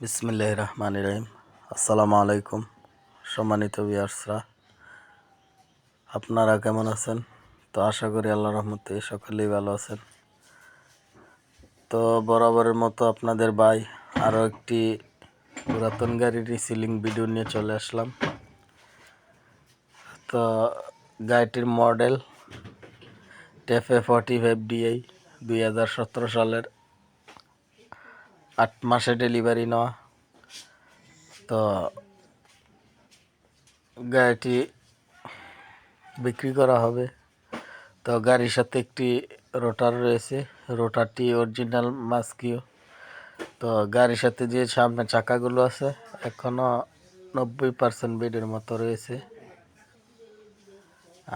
বিসমিল্লাহ রহমান রহিম আসসালামু আলাইকুম সম্মানিত বিয়ার্সরা আপনারা কেমন আছেন? তো আশা করি আল্লাহ রহমতে সকলেই ভালো আছেন। তো বরাবরের মতো আপনাদের ভাই আরও একটি পুরাতন গাড়ির রিসিলিং ভিডিও নিয়ে চলে আসলাম। তো গাড়িটির model TAFE forty five DI দুই হাজার সতেরো সালের আট মাসে ডেলিভারি নেওয়া। তো গাড়িটি বিক্রি করা হবে। তো গাড়ির সাথে একটি রোটার রয়েছে। রোটারটি অরিজিনাল মাস্কিও। তো গাড়ির সাথে যে সামনে চাকাগুলো আছে এখনও নব্বই পার্সেন্ট বেডের মতো রয়েছে।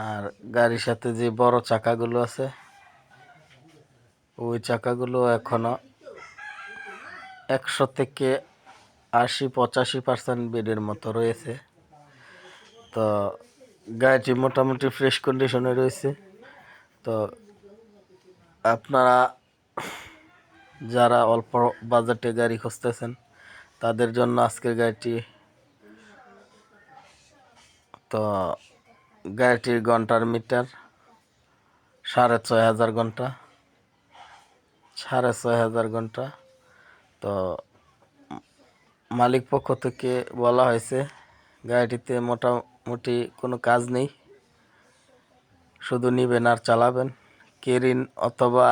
আর গাড়ির সাথে যে বড় চাকাগুলো আছে, ওই চাকাগুলো এখনও একশো থেকে আশি, পঁচাশি পার্সেন্ট বেডের মতো রয়েছে। তো গাড়িটি মোটামুটি ফ্রেশ কন্ডিশনে রয়েছে। তো আপনারা যারা অল্প বাজেটে গাড়ি খুঁজতেছেন, তাদের জন্য আজকের গাড়িটি তো গাড়িটির ঘণ্টার মিটার সাড়ে ছয় হাজার ঘণ্টা, সাড়ে ছয় হাজার ঘণ্টা। তো মালিক পক্ষ থেকে বলা হয়েছে, গাড়িটিতে মোটামুটি কোনো কাজ নেই। শুধু নিবেন আর চালাবেন। কেরিন অথবা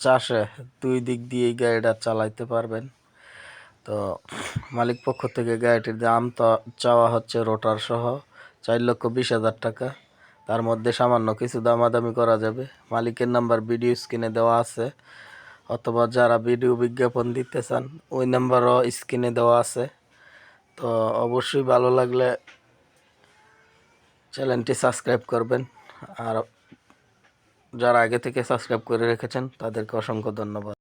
চাষে দুই দিক দিয়েই গাড়িটা চালাইতে পারবেন। তো মালিক পক্ষ থেকে গাড়িটির দাম তো চাওয়া হচ্ছে রোটার সহ চার লক্ষ বিশ হাজার টাকা। তার মধ্যে সামান্য কিছু দামাদামি করা যাবে। মালিকের নাম্বার ভিডিও স্ক্রিনে দেওয়া আছে। অথবা যারা ভিডিও বিজ্ঞাপন দিতে চান ওই নাম্বারও স্ক্রিনে দেওয়া আছে। তো অবশ্যই ভালো লাগলে চ্যানেলটি সাবস্ক্রাইব করবেন। আর যারা আগে থেকে সাবস্ক্রাইব করে রেখেছেন, তাদেরকে অসংখ্য ধন্যবাদ।